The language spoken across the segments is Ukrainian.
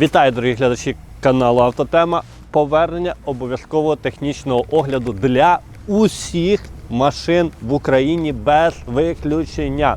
Вітаю, дорогі глядачі каналу Автотема. Повернення обов'язкового технічного огляду для усіх машин в Україні без виключення.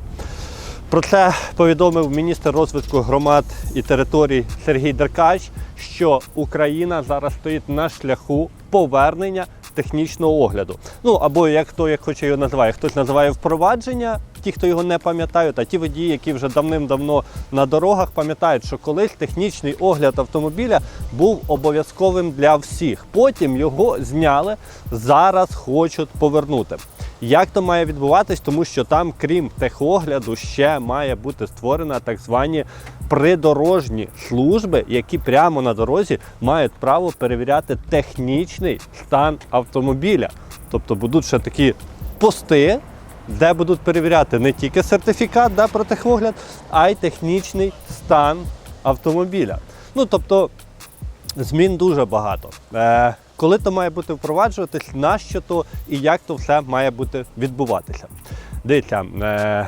Про це повідомив міністр розвитку громад і територій Сергій Деркач, що Україна зараз стоїть на шляху повернення технічного огляду. Ну або як хто як хоче його називає, хтось називає впровадження, ті, хто його не пам'ятають, а ті водії, які вже давним-давно на дорогах пам'ятають, що колись технічний огляд автомобіля був обов'язковим для всіх. Потім його зняли, зараз хочуть повернути. Як то має відбуватись, тому що там, крім техогляду, ще має бути створена так звані придорожні служби, які прямо на дорозі мають право перевіряти технічний стан автомобіля. Тобто будуть ще такі пости, де будуть перевіряти не тільки сертифікат да, про техогляд, а й технічний стан автомобіля. Ну тобто Змін дуже багато. Е, коли то має бути впроваджуватись, нащо то і як то все має бути відбуватися. Дивіться, е,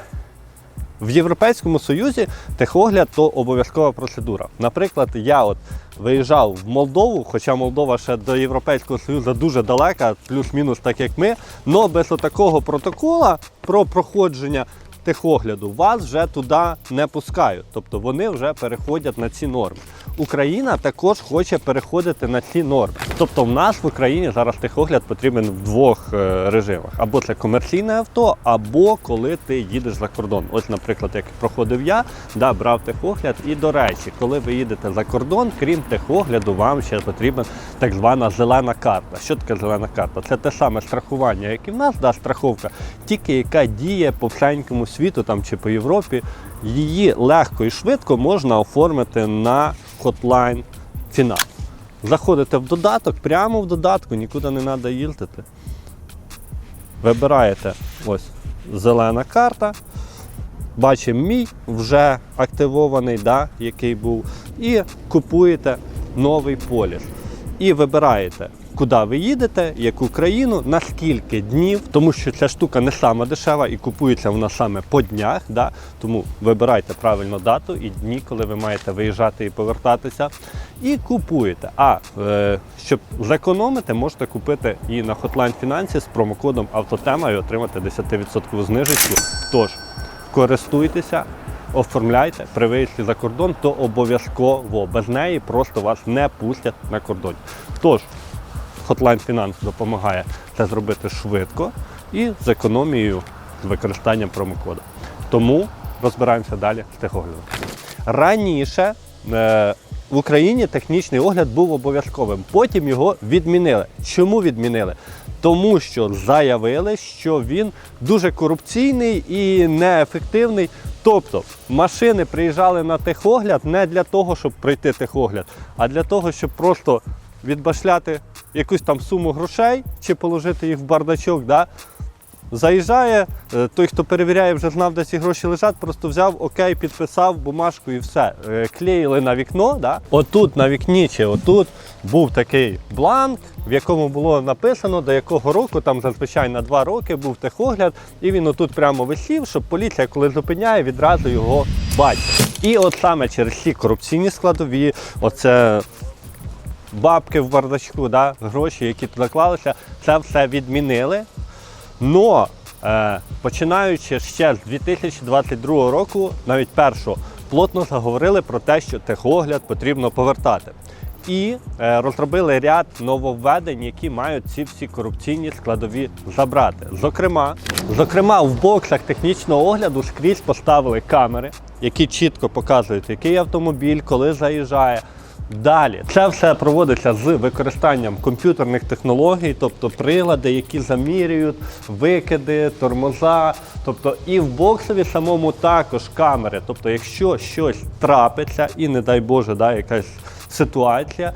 в Європейському Союзі техогляд то обов'язкова процедура. Наприклад, я от виїжджав в Молдову, хоча Молдова ще до Європейського Союзу дуже далека, плюс-мінус так як ми, але без такого протокола про проходження техогляду вас вже туди не пускають. Тобто вони вже переходять на ці норми. Україна також хоче переходити на ці норми. Тобто в нас в Україні зараз техогляд потрібен в двох е, режимах: або це комерційне авто, або коли ти їдеш за кордон. Ось, наприклад, як проходив я, да, брав техогляд. І до речі, коли ви їдете за кордон, крім техогляду, вам ще потрібна так звана зелена карта. Що таке зелена карта? Це те саме страхування, як і в нас, да, страховка, тільки яка діє по всенькому світу там чи по Європі. Її легко і швидко можна оформити на Hotline Finance. Заходите в додаток, прямо в додатку, нікуди не треба їздити. Вибираєте ось зелена карта. Бачимо мій вже активований, да, який був. І купуєте новий поліс. І вибираєте, куди ви їдете, яку країну, на скільки днів, тому що ця штука не сама дешева і купується вона саме по днях. Да? Тому вибирайте правильно дату і дні, коли ви маєте виїжджати і повертатися. І купуєте. А е, щоб зекономити, можете купити і на Hotline Finance з промокодом Автотема і отримати 10% знижечку. Тож користуйтеся, оформляйте при виїзді за кордон, то обов'язково без неї просто вас не пустять на кордон. Тож, Hotline Finance допомагає це зробити швидко і з економією з використанням промокоду. Тому розбираємося далі з техоглядом. Раніше е, в Україні технічний огляд був обов'язковим, потім його відмінили. Чому відмінили? Тому що заявили, що він дуже корупційний і неефективний. Тобто машини приїжджали на техогляд не для того, щоб пройти техогляд, а для того, щоб просто відбашляти якусь там суму грошей чи положити їх в бардачок. Да? Заїжджає, е, той, хто перевіряє, вже знав, де ці гроші лежать, просто взяв, окей, підписав бумажку і все. Е, Клеїли на вікно. Да? Отут на вікні чи отут був такий бланк, в якому було написано, до якого року, там зазвичай на два роки був техогляд, і він отут прямо висів, щоб поліція, коли зупиняє, відразу його бачить. І от саме через ці корупційні складові, оце бабки в бардачку, да, гроші, які туди клалися, це все відмінили. Но е, починаючи ще з 2022 року, навіть першого, плотно заговорили про те, що техогляд потрібно повертати. І е, розробили ряд нововведень, які мають ці всі корупційні складові забрати. Зокрема, зокрема, в боксах технічного огляду скрізь поставили камери, які чітко показують, який автомобіль, коли заїжджає. Далі це все проводиться з використанням комп'ютерних технологій, тобто прилади, які замірюють викиди, тормоза. Тобто і в боксові самому також камери. Тобто, якщо щось трапиться, і не дай Боже, да, якась ситуація,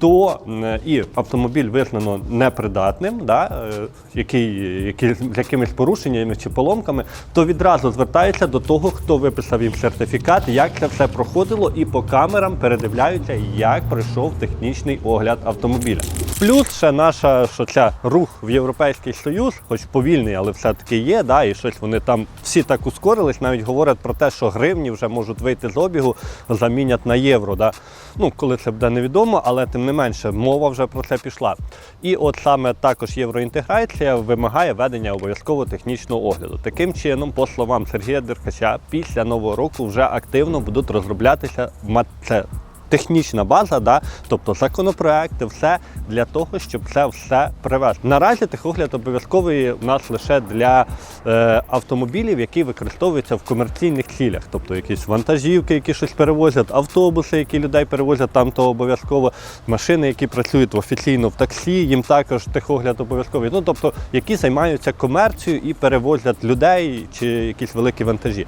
то і автомобіль визнано непридатним, да, е, який, який, з якимись порушеннями чи поломками, то відразу звертається до того, хто виписав їм сертифікат, як це все проходило, і по камерам передивляються, як пройшов технічний огляд автомобіля. Плюс ще наша що ця рух в Європейський Союз, хоч повільний, але все-таки є, да, і щось вони там всі так ускорились, навіть говорять про те, що гривні вже можуть вийти з обігу, замінять на євро. Да. Ну, коли це буде невідомо, але тим не менше, мова вже про це пішла. І от саме також євроінтеграція вимагає ведення обов'язково технічного огляду. Таким чином, по словам Сергія Деркача, після нового року вже активно будуть розроблятися ма- це технічна база, да, тобто законопроекти, все для того, щоб це все привести. Наразі техогляд обов'язковий у нас лише для е, автомобілів, які використовуються в комерційних цілях, тобто якісь вантажівки, які щось перевозять, автобуси, які людей перевозять, там то обов'язково машини, які працюють офіційно в таксі, їм також техогляд обов'язковий. Ну тобто, які займаються комерцією і перевозять людей чи якісь великі вантажі.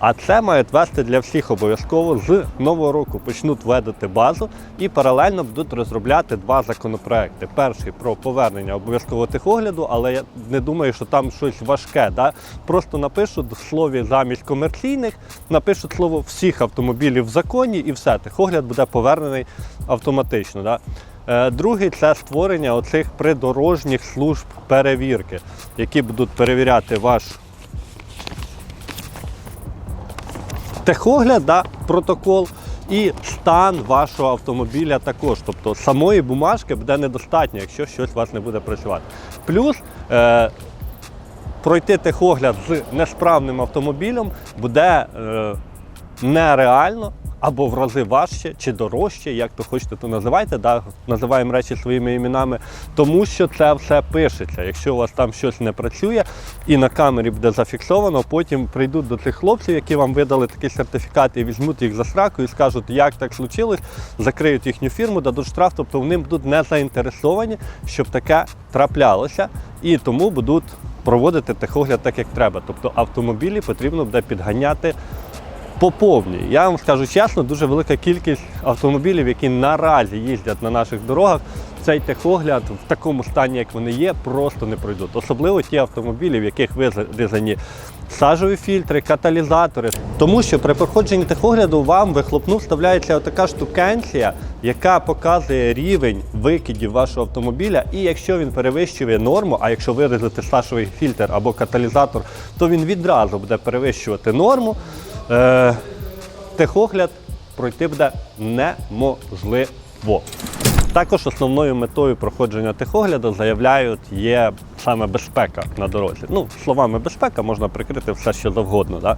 А це мають вести для всіх обов'язково з нового року почнуть введити базу і паралельно будуть розробляти два законопроекти. Перший про повернення обов'язкового техогляду, але я не думаю, що там щось важке. Да? Просто напишуть в слові замість комерційних, напишуть слово всіх автомобілів в законі, і все, техогляд буде повернений автоматично. Да? Е, Другий це створення оцих придорожніх служб перевірки, які будуть перевіряти ваш техогляд, да, протокол і стан вашого автомобіля також. Тобто самої бумажки буде недостатньо, якщо щось у вас не буде працювати. Плюс е, пройти техогляд з несправним автомобілем буде е, нереально. Або в рази важче чи дорожче, як то хочете, то називайте, да, називаємо речі своїми іменами, тому що це все пишеться. Якщо у вас там щось не працює і на камері буде зафіксовано, потім прийдуть до цих хлопців, які вам видали такі сертифікати, і візьмуть їх за сраку і скажуть, як так случилось, закриють їхню фірму, дадуть штраф, тобто вони будуть не заінтересовані, щоб таке траплялося, і тому будуть проводити техогляд так, як треба. Тобто автомобілі потрібно буде підганяти по. Я вам скажу чесно, дуже велика кількість автомобілів, які наразі їздять на наших дорогах, цей техогляд в такому стані, як вони є, просто не пройдуть. Особливо ті автомобілі, в яких вирізані сажові фільтри, каталізатори. Тому що при проходженні техогляду вам вихлопну вставляється така штукенція, яка показує рівень викидів вашого автомобіля. І якщо він перевищує норму, а якщо вирізати сажовий фільтр або каталізатор, то він відразу буде перевищувати норму. Е, техогляд пройти буде неможливо. Також основною метою проходження техогляду заявляють є саме безпека на дорозі. Ну, словами безпека можна прикрити все, що завгодно. Да?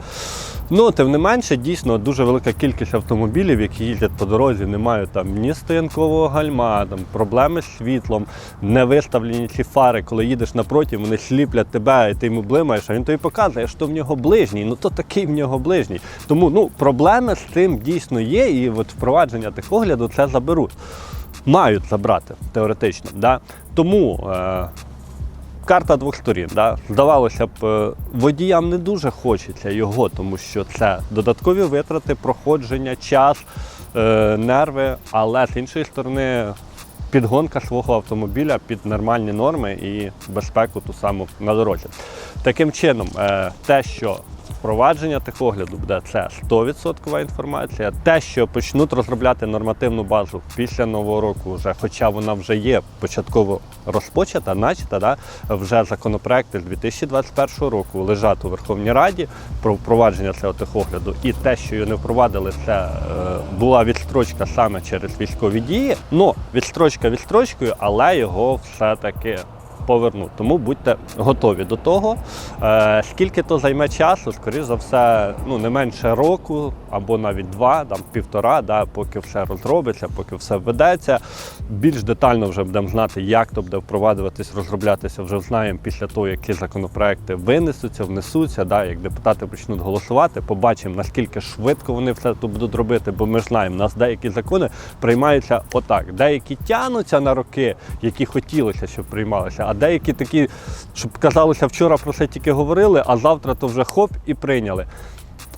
Ну, тим не менше, дійсно дуже велика кількість автомобілів, які їздять по дорозі, не мають там ні стоянкового гальма, там проблеми з світлом, не виставлені ці фари, коли їдеш напроти, вони сліплять тебе, і ти йому блимаєш, а він тобі показує, що в нього ближній. Ну то такий в нього ближній. Тому ну, проблеми з цим дійсно є, і от впровадження техогляду це заберуть. Мають забрати теоретично. Да? Тому. Е- карта двох сторін. Да? Здавалося б, е, водіям не дуже хочеться його, тому що це додаткові витрати, проходження, час, е, нерви, але з іншої сторони. Підгонка свого автомобіля під нормальні норми і безпеку ту саму на дорозі. Таким чином, е, те, що впровадження техогляду буде це 100% інформація. Те, що почнуть розробляти нормативну базу після нового року, вже, хоча вона вже є початково розпочата, начата, да, вже законопроекти з 2021 року лежать у Верховній Раді про впровадження цього техогляду. І те, що його не впровадили, це е, була відстрочка саме через військові дії. Ну, відстрочка відстрочкою, але його все-таки повернуть. Тому будьте готові до того. Е, скільки то займе часу, скоріш за все, ну не менше року або навіть два, там півтора, да, поки все розробиться, поки все введеться. Більш детально вже будемо знати, як то буде впроваджуватись, розроблятися. Вже знаємо після того, які законопроекти винесуться, внесуться. Да, як депутати почнуть голосувати, побачимо наскільки швидко вони все тут будуть робити, бо ми знаємо, у нас деякі закони приймаються отак. Деякі тягнуться на роки, які хотілося, щоб приймалися, а деякі такі, щоб казалося, вчора про це тільки говорили, а завтра то вже хоп і прийняли.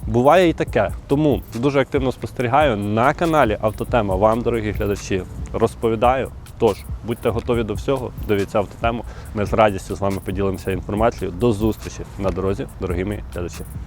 Буває і таке. Тому дуже активно спостерігаю на каналі Автотема. Вам, дорогі глядачі, розповідаю. Тож, будьте готові до всього, дивіться автотему. Ми з радістю з вами поділимося інформацією. До зустрічі на дорозі, дорогі мої глядачі.